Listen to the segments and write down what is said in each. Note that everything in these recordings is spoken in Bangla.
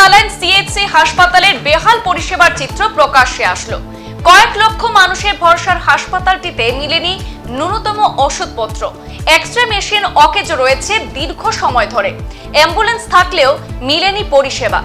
সিএইচসি হাসপাতালের বেহাল পরিষেবার চিত্র প্রকাশ্যে আসলো। কয়েক লক্ষ মানুষের ভরসার হাসপাতালটিতে মিলেনি ন্যূনতম ওষুধপত্র। এক্স রে মেশিন অকেজ রয়েছে দীর্ঘ সময় ধরে। অ্যাম্বুলেন্স থাকলেও মিলেনি পরিষেবা।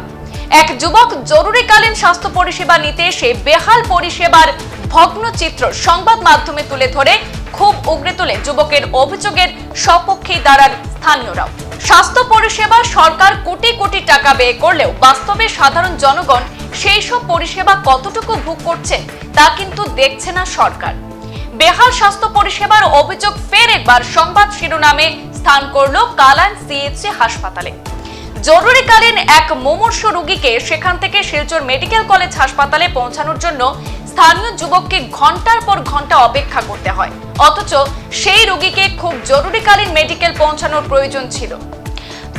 এক যুবক জরুরিকালীন স্বাস্থ্য পরিষেবা নিতে এসে বেহাল পরিষেবার ভগ্ন চিত্র সংবাদ মাধ্যমে তুলে ধরে খুব উগরে তোলে যুবকের অভিযোগের সপক্ষেই দাঁড়ান স্থানীয়রাও। স্বাস্থ্য পরিষেবা সরকার কোটি কোটি টাকা ব্যয় করলেও বাস্তবে সাধারণ জনগণ সেই সব পরিষেবা কতটুকু ভোগ করছেন তা কিন্তু দেখছে না সরকার। বেহাল স্বাস্থ্য পরিষেবার অভিযোগ ফের একবার সংবাদ শিরোনামে স্থান করল কালান সিএইচসি হাসপাতালে। জরুরিকালীন এক মুমূর্ষ রোগীকে সেখান থেকে শিলচর মেডিকেল কলেজ হাসপাতালে পৌঁছানোর জন্য স্থানীয় যুবককে ঘণ্টার পর ঘণ্টা অপেক্ষা করতে হয়। অথচ সেই রোগীকে খুব জরুরিকালীন মেডিকেল পৌঁছানোর প্রয়োজন ছিল।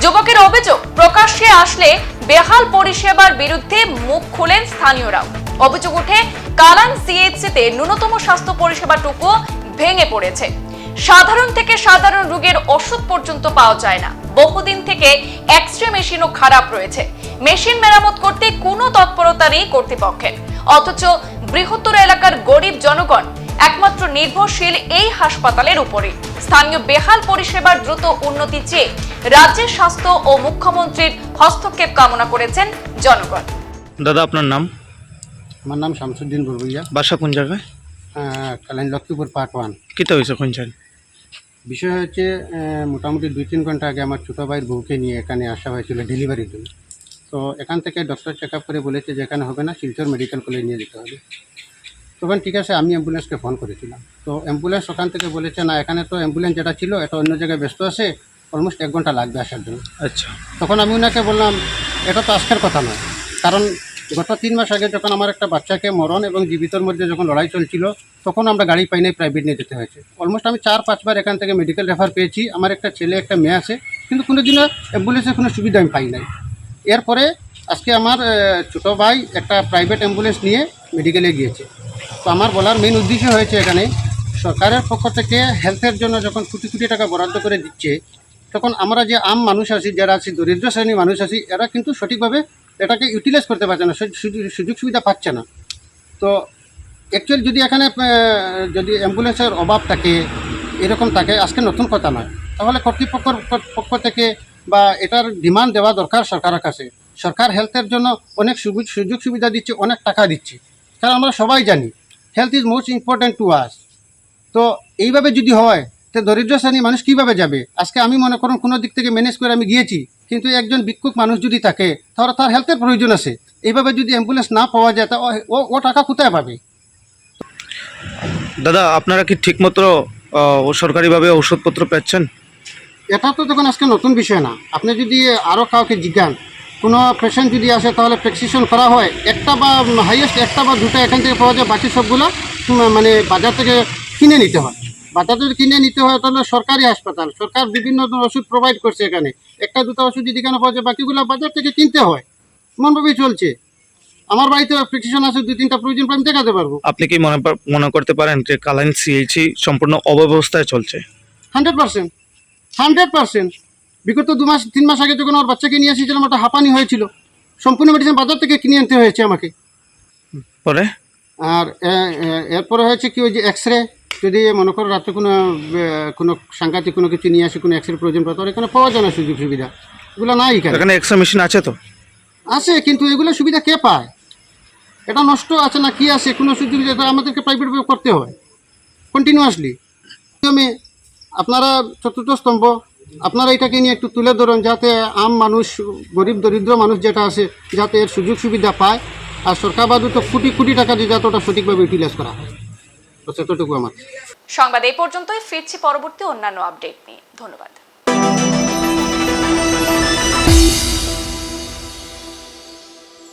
যুবকের অভিযোগ, প্রকাশ্যে আসলে বেহাল পরিষেবার বিরুদ্ধে মুখ খুলেন স্থানীয়রাও। অভিযোগ উঠে কালান সিএইচসিতে ন্যূনতম স্বাস্থ্য পরিষেবাটুকু ভেঙে পড়েছে। সাধারণ থেকে সাধারণ রোগের ওষুধ পর্যন্ত পাওয়া যায় না। বহুদিন থেকে এক্স রে মেশিনও খারাপ রয়েছে। মেশিন মেরামত করতে কোনো তৎপরতা নেই কর্তৃপক্ষের। অথচ বৃহত্তর এলাকার গরিব জনগণ একমাত্র নির্ভরশীল এই হাসপাতালের উপরে। স্থানীয় বেহাল পরিষেবার দ্রুত উন্নতি চেয়ে রাজ্যের স্বাস্থ্য ও মুখ্যমন্ত্রীর হস্তক্ষেপ কামনা করেছেন জনগণ। দাদা আপনার নাম? আমার নাম শামসুদ্দিন বুরবইয়া বাসা কোন জায়গায়? কালাইন লক্ষ্মীপুর পার্ট ওয়ান। কিতা হয়েছে কোন চাই বিষয় হচ্ছে মোটামুটি দুই তিন ঘণ্টা আগে আমার ছোটো ভাইয়ের বউকে নিয়ে এখানে আসা হয়েছিল ডেলিভারির জন্য তো এখান থেকে ডক্টর চেক আপ করে বলেছে যে এখানে হবে না শিলচর মেডিকেল কলেজ নিয়ে যেতে হবে। তখন ঠিক আছে আমি অ্যাম্বুলেন্সকে ফোন করেছিলাম। তো অ্যাম্বুলেন্স ওখান থেকে বলেছে না এখানে তো অ্যাম্বুলেন্স যেটা ছিল এটা অন্য জায়গায় ব্যস্ত আছে অলমোস্ট এক ঘণ্টা লাগবে আসার জন্য। আচ্ছা। তখন আমি ওনাকে বললাম এটা তো আজকের কথা নয়। কারণ গত তিন মাস আগে যখন আমার একটা বাচ্চাকে মরণ এবং জীবিতর মধ্যে যখন লড়াই চলছিল তখন আমরা গাড়ি পাই নাই প্রাইভেট নিয়ে যেতে হয়েছে। অলমোস্ট আমি চার পাঁচবার এখান থেকে মেডিকেল রেফার পেয়েছি। আমার একটা ছেলে একটা মেয়ে আছে কিন্তু কোনো দিনও অ্যাম্বুলেন্সের কোনো সুবিধা আমি পাই নাই। এরপরে আজকে আমার ছোটো ভাই একটা প্রাইভেট অ্যাম্বুলেন্স নিয়ে মেডিকেলে গিয়েছে। তো আমার বলার মেন উদ্দেশ্য হয়েছে এখানে, সরকারের পক্ষ থেকে হেলথের জন্য যখন কোটি কোটি টাকা বরাদ্দ করে দিচ্ছে, তখন আমরা যে আম মানুষ আছি, যারা আছি, দরিদ্র শ্রেণির মানুষ আছি, এরা কিন্তু সঠিকভাবে এটাকে ইউটিলাইজ করতে পারছে না সুযোগ সুবিধা পাচ্ছে না। তো অ্যাকচুয়ালি যদি এখানে যদি অ্যাম্বুলেন্সের অভাব থাকে, এরকম থাকে, আজকে নতুন কথা নয়। তাহলে কর্তৃপক্ষর পক্ষ থেকে বা এটার ডিমান্ড দেওয়া দরকার সরকারের কাছে। সরকার হেলথের জন্য অনেক সুযোগ সুবিধা দিচ্ছে, অনেক টাকা দিচ্ছে। কারণ আমরা সবাই জানি health is most important to us তো এইভাবে যদি হয়, তো দরিদ্র শ্রেণি মানুষ কীভাবে যাবে? আজকে আমি মনে করুন কোনো দিক থেকে ম্যানেজ করে আমি গিয়েছি, কিন্তু একজন ভিক্ষুক মানুষ যদি থাকে তাহলে তার হেলথের প্রয়োজন আছে। এইভাবে যদি অ্যাম্বুলেন্স না পাওয়া যায়, তা ও- ও টাকা কোথায় পাবে? দাদা, আপনারা কি ঠিকমতো সরকারিভাবে ওষুধপত্র পাচ্ছেন এটা তো তখন আজকে নতুন বিষয় না। আপনি যদি আরও কাউকে জিজ্ঞান কোনো পেশেন্ট যদি আসে তাহলে প্রেসক্রিপশন করা হয় একটা বা হাইয়েস্ট একটা বা দুটো এখান থেকে পাওয়া যায় বাকি সবগুলো মানে বাজার থেকে কিনে নিতে হয়। বাজার থেকে কিনে নিতে হয় তাহলে সরকারি হাসপাতাল সরকার বিভিন্ন ওষুধ প্রোভাইড করছে এখানে। একটা দুটো ওষুধ যদি এখানে পাওয়া যায় বাকিগুলো বাজার থেকে কিনতে হয়। এমনভাবেই চলছে। আমার বাড়িতে প্রেসক্রিপশন আছে দুই তিনটা প্রয়োজন আমি দেখাতে পারব। আপনি কি মনে মনে করতে পারেন যে কালাইন সিএইচি সম্পূর্ণ অব্যবস্থায় চলছে? Hundred percent. Hundred percent. বিগত দু মাস তিন মাস আগে যখন আমার বাচ্চাকে নিয়ে এসেছিলাম একটা হাঁপানি হয়েছিল। সম্পূর্ণ মেডিসিন বাজার থেকে কিনে আনতে হয়েছে আমাকে। পরে? আর এরপরে হয়েছে কি ওই যে এক্স রে যদি মনে করো রাত্রে কোনো কোনো সাংঘাতিক কোনো কিছু নিয়ে আসে কোনো এক্স রে প্রয়োজন পড়ে এখানে পাওয়া যায় না সুযোগ সুবিধা। এগুলো নাই এখানে। এখানে এক্সট্রা মেশিন আছে তো? আছে কিন্তু এগুলো সুবিধা কে পায়? এটা নষ্ট আছে না কি আছে কোনো সুযোগ আমাদেরকে প্রাইভেট করতে হয়। কন্টিনিউয়াসলি আমি আপনারা চতুর্থ স্তম্ভ, আপনারা এটাকে নিয়ে একটু তুলে ধরুন যাতে আম মানুষ, গরিব, দরিদ্র মানুষ যেটা আছে, যাতে এর সুযোগ সুবিধা পায়। আর সরকার বাদু তো কোটি কোটি টাকা দিয়ে যাতে ওটা সঠিকভাবে ইউটিলাইজ করা হয়। তো আমার। সংবাদ এই পর্যন্তই, ফিরছি পরবর্তী অন্যান্য আপডেট নিয়ে। ধন্যবাদ।